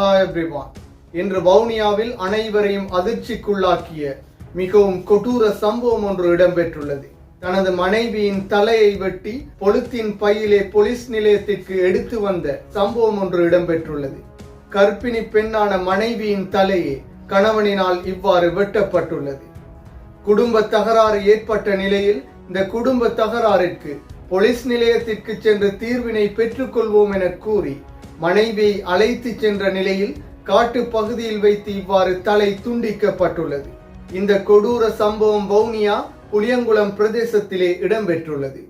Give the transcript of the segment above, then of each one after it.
Hi everyone. இன்று வவுனியாவில் அனைவரையும் அதிர்ச்சிக்குள்ளாக்கிய மிகவும் கொடூர சம்பவம் ஒன்று இடம்பெற்றுள்ளது. தனது மனைவியின் தலையை வெட்டி பொலித்தீன் பையிலே போலீஸ் நிலையத்திற்கு எடுத்து வந்த சம்பவம் ஒன்று இடம்பெற்றுள்ளது. கர்ப்பிணி பெண்ணான மனைவியின் தலையே கணவனினால் இவ்வாறு வெட்டப்பட்டுள்ளது. குடும்ப தகராறு ஏற்பட்ட நிலையில் இந்த குடும்ப தகராறிற்கு போலீஸ் நிலையத்திற்கு சென்று தீர்வினை பெற்றுக்கொள்வோம் என கூறி மனைவியை அழைத்து சென்ற நிலையில் காட்டு பகுதியில் வைத்து இவ்வாறு தலை துண்டிக்கப்பட்டுள்ளது. இந்த கொடூர சம்பவம் வவுனியா புளியங்குளம் பிரதேசத்திலே இடம்பெற்றுள்ளது.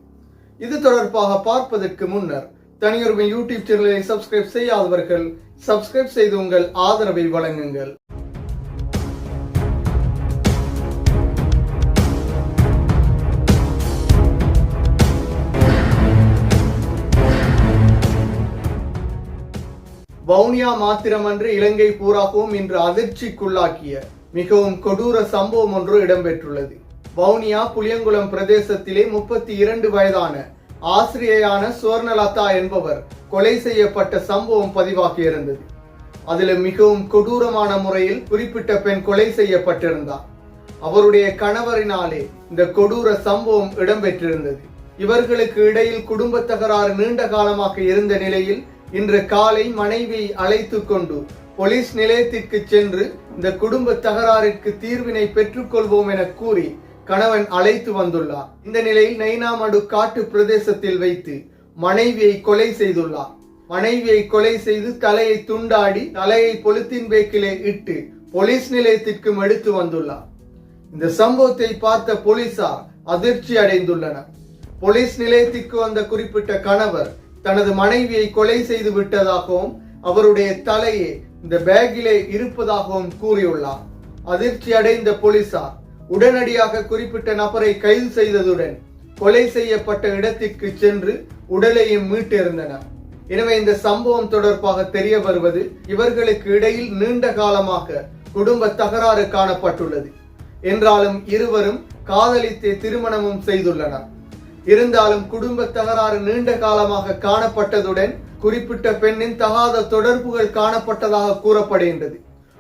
இது தொடர்பாக பார்ப்பதற்கு முன்னர் தனியுரிமை யூடியூப் சேனலை சப்ஸ்கிரைப் செய்யாதவர்கள் சப்ஸ்கிரைப் செய்து உங்கள் ஆதரவை வழங்குங்கள். வவுனியா மாத்திரமன்று இலங்கை பூராகவும் இன்று அதிர்ச்சிக்குள்ளாக்கிய மிகவும் கொடூர சம்பவம் ஒன்று இடம்பெற்றுள்ளது. வவுனியா புளியங்குளம் பிரதேசத்திலே முப்பத்தி இரண்டு வயதான ஆசிரியையான சுவர்ணலதா என்பவர் கொலை செய்யப்பட்ட சம்பவம் பதிவாகியிருந்தது அதில் மிகவும் கொடூரமான முறையில் குறிப்பிட்ட பெண் கொலை செய்யப்பட்டிருந்தார். அவருடைய கணவரினாலே இந்த கொடூர சம்பவம் இடம்பெற்றிருந்தது. இவர்களுக்கு இடையில் குடும்ப தகராறு நீண்ட காலமாக இருந்த நிலையில் இன்று காலை மனைவியை அழைத்து கொண்டு போலீஸ் நிலையத்திற்கு சென்று இந்த குடும்ப தகராறிற்கு தீர்வினை பெற்றுக்கொள்வோம் என கூறி கணவன் அழைத்து வந்துள்ளார். இந்த நிலையில் நைனாமடு காட்டு பிரதேசத்தில் வைத்து மனைவியை கொலை செய்துள்ளார். மனைவியை கொலை செய்து தலையை துண்டாடி தலையை பொலித்தீன் பேக்கிலே இட்டு போலீஸ் நிலையத்திற்கும் எடுத்து வந்துள்ளார். இந்த சம்பவத்தை பார்த்த போலீசார் அதிர்ச்சி அடைந்துள்ளனர் போலீஸ் நிலையத்திற்கு வந்த குறிப்பிட்ட கணவர் தனது மனைவியை கொலை செய்து விட்டதாகவும் அவருடைய தலையே இந்த பேக்கிலே இருப்பதாகவும் கூறியுள்ளார். அதிர்ச்சி அடைந்த போலீசார் உடனடியாக குறிப்பிட்ட நபரை கைது செய்ததுடன் கொலை செய்யப்பட்ட இடத்திற்கு சென்று உடலையும் மீட்டிருந்தனர் எனவே இந்த சம்பவம் தொடர்பாக தெரிய வருவது இவர்களுக்கு இடையில் நீண்ட காலமாக குடும்ப தகராறு காணப்பட்டுள்ளது. என்றாலும் இருவரும் காதலித்து திருமணமும் செய்துள்ளனர். இருந்தாலும் குடும்ப தகராறு நீண்ட காலமாக காணப்பட்டதுடன் குறிப்பிட்ட பெண்ணின் தகாத தொடர்புகள் காணப்பட்டதாக கூறப்படுகின்றது.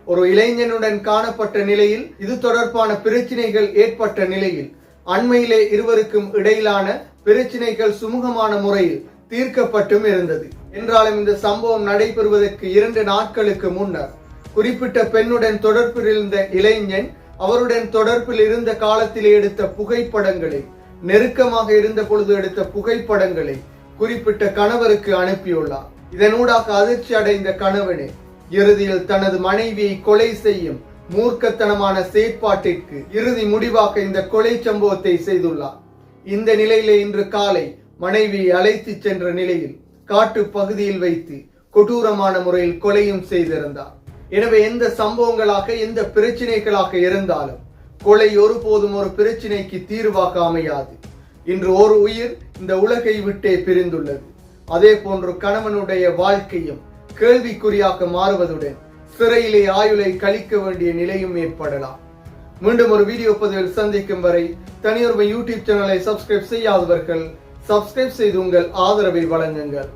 ஒரு இளைஞனுடன் காணப்பட்ட நிலையில் இது தொடர்பான பிரச்சினைகள் ஏற்பட்ட நிலையில் அண்மையிலே இருவருக்கும் இடையிலான பிரச்சினைகள் சுமூகமான முறையில் தீர்க்கப்பட்டும் இருந்தது. என்றாலும் இந்த சம்பவம் நடைபெறுவதற்கு இரண்டு நாட்களுக்கு முன்னர் குறிப்பிட்ட பெண்ணுடன் தொடர்பில் இருந்த இளைஞன் அவருடன் தொடர்பில் இருந்த காலத்திலே எடுத்த புகைப்படங்களில் நெருக்கமாக இருந்த பொழுது எடுத்த புகைப்படங்களை குறிப்பிட்ட கணவருக்கு அனுப்பியுள்ளார். இதனூடாக அதிர்ச்சி அடைந்த கணவனே இறுதியில் தனது மனைவியை கொலை செய்யும் மூர்க்கத்தனமான செயற்பாட்டிற்கு இறுதி முடிவாக இந்த கொலை சம்பவத்தை செய்துள்ளார். இந்த நிலையிலே இன்று காலை மனைவியை அழைத்து சென்ற நிலையில் காட்டு பகுதியில் வைத்து கொடூரமான முறையில் கொலையும் செய்திருந்தார். எனவே எந்த சம்பவங்களாக எந்த பிரச்சனைகளாக இருந்தாலும் கொலை ஒருபோதும் ஒரு பிரச்சினைக்கு தீர்வாக அமையாது இன்று ஒரு உயிர் இந்த உலகை விட்டே பிரிந்துள்ளது. அதே போன்று கணவனுடைய வாழ்க்கையும் கேள்விக்குறியாக மாறுவதுடன் சிறையிலே ஆயுளை கழிக்க வேண்டிய நிலையும் ஏற்படலாம். மீண்டும் ஒரு வீடியோ பதிவில் சந்திக்கும் வரை தனியொருமை யூடியூப் சேனலை சப்ஸ்கிரைப் செய்யாதவர்கள் சப்ஸ்கிரைப் செய்து உங்கள் ஆதரவை வழங்குங்கள்.